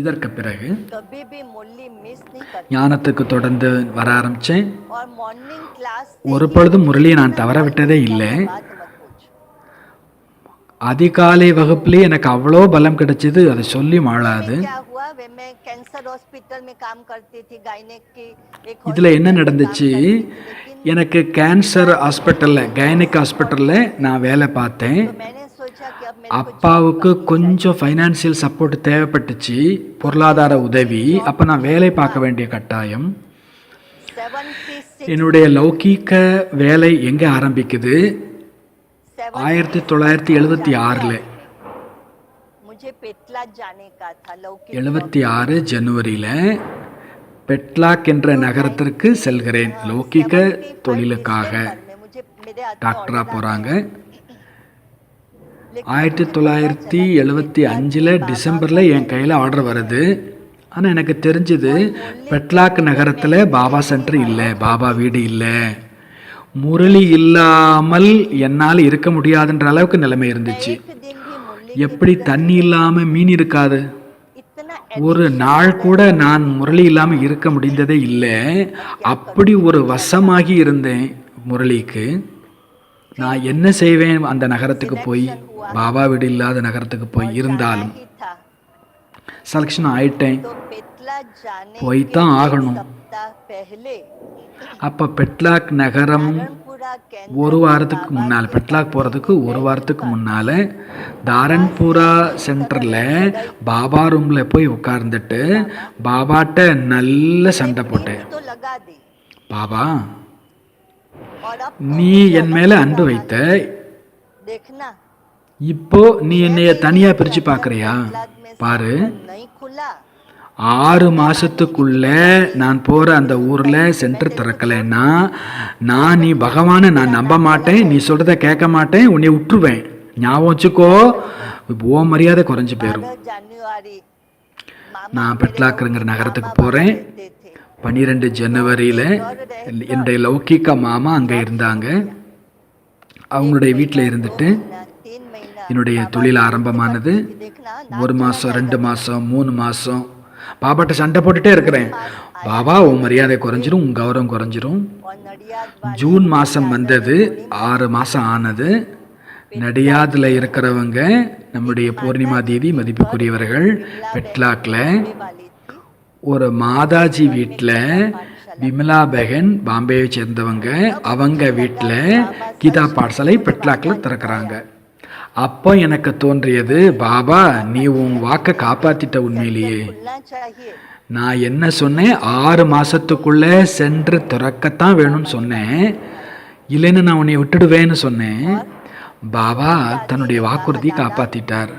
இதற்கு பிறகு ஞானத்துக்கு தொடர்ந்து வர ஆரம்பித்தேன் ஒரு பொழுதும் முரளியை நான் தவற விட்டதே இல்லை. அதிகாலை வகுப்புலேயே எனக்கு அவ்வளோ பலம் கிடைச்சது அதை சொல்லி மாழாது இதில் என்ன நடந்துச்சு? எனக்கு கேன்சர் ஹாஸ்பிட்டலில் கைனிக் ஹாஸ்பிட்டலில் நான் வேலை பார்த்தேன். அப்பாவுக்கு கொஞ்சம் ஃபைனான்சியல் சப்போர்ட் தேவைப்பட்டுச்சு பொருளாதார உதவி. அப்போ நான் வேலை பார்க்க வேண்டிய கட்டாயம். என்னுடைய லௌகீக வேலை எங்கே ஆரம்பிக்குது? ஆயிரத்தி தொள்ளாயிரத்தி எழுபத்தி ஆறில். எழுபத்தி ஆறு ஜனவரியில் பெட்லாக் என்ற நகரத்திற்கு செல்கிறேன் லௌகிக தொழிலுக்காக. டாக்டராக போகிறாங்க ஆயிரத்தி தொள்ளாயிரத்தி எழுபத்தி அஞ்சில் டிசம்பரில் என் கையில் ஆர்டர் வருது. ஆனால் எனக்கு தெரிஞ்சது பெட்லாக் நகரத்தில் பாபா சென்டர் இல்லை பாபா வீடு இல்லை. முரளி இல்லாமல் என்னால் இருக்க முடியாதுன்ற அளவுக்கு நிலைமை இருந்துச்சு. எப்படி தண்ணி இல்லாமல் மீன் இருக்காது? ஒரு நாள் கூட நான் முரளி இல்லாமல் இருக்க முடிந்ததே இல்லை. அப்படி ஒரு வசமாகி இருந்தேன் முரளிக்கு. நான் என்ன செய்வேன் அந்த நகரத்துக்கு போய்? பாபா வீடு இல்லாத நகரத்துக்கு போய் இருந்தாலும் செலக்ஷன் ஆயிட்டேன். போய் தான் ஆகணும். அப்போ பெட்லாக் நகரம் ஒரு வாரத்துக்கு முன்னால் பெட்லாக் போகிறதுக்கு ஒரு வாரத்துக்கு முன்னால் தாரன்பூரா சென்டரில் பாபா ரூமில் போய் உட்கார்ந்துட்டு பாபாட்ட நல்ல சண்டை போட்டேன். பாபா நீ என் மேல அன்பு வைத்த இப்போ நீ என்னைய தனியா பிரிச்சு பாக்குறியா பாரு. ஆறு மாசத்துக்குள்ள நான் போற அந்த ஊர்ல சென்டர் திறக்கலைன்னா நான் நீ பகவானை நான் நம்ப மாட்டேன் நீ சொல்றத கேட்க மாட்டேன் உன்னை விட்டுருவேன் ஞாபகம் வச்சுக்கோ. ஓ மரியாதை குறைஞ்சு போயிடும் நான் பெட்லாக்குறங்கிற நகரத்துக்கு போறேன். பன்னிரெண்டு ஜனவரியில் என்னுடைய லௌகிக்க மாமா அங்கே இருந்தாங்க. அவங்களுடைய வீட்டில் இருந்துட்டு என்னுடைய தொழில் ஆரம்பமானது. ஒரு மாதம் ரெண்டு மாதம் மூணு மாதம் பாபாட்ட சண்டை போட்டுகிட்டே இருக்கிறேன். பாபா உன் மரியாதை குறைஞ்சிரும் உன் கௌரவம் குறைஞ்சிரும். ஜூன் மாதம் வந்தது ஆறு மாதம் ஆனது. நடியாதில் இருக்கிறவங்க நம்முடைய பூர்ணிமா தேதி மதிப்புக்குரியவர்கள் பெட்லாக்கில் ஒரு மாதாஜி வீட்டில் விமலா பெகன் பாம்பேயை சேர்ந்தவங்க அவங்க வீட்டில் கீதா பாடசாலை பெட்லாக்கில் திறக்கிறாங்க. அப்போ எனக்கு தோன்றியது பாபா நீ உன் வாக்கை காப்பாத்திட்ட உண்மையிலேயே. நான் என்ன சொன்னேன்? ஆறு மாதத்துக்குள்ளே சென்று திறக்கத்தான் வேணும்னு சொன்னேன். இல்லைன்னு நான் உன்னை விட்டுடுவேன்னு சொன்னேன். பாபா தன்னுடைய வாக்குறுதி காப்பாத்திட்டார்.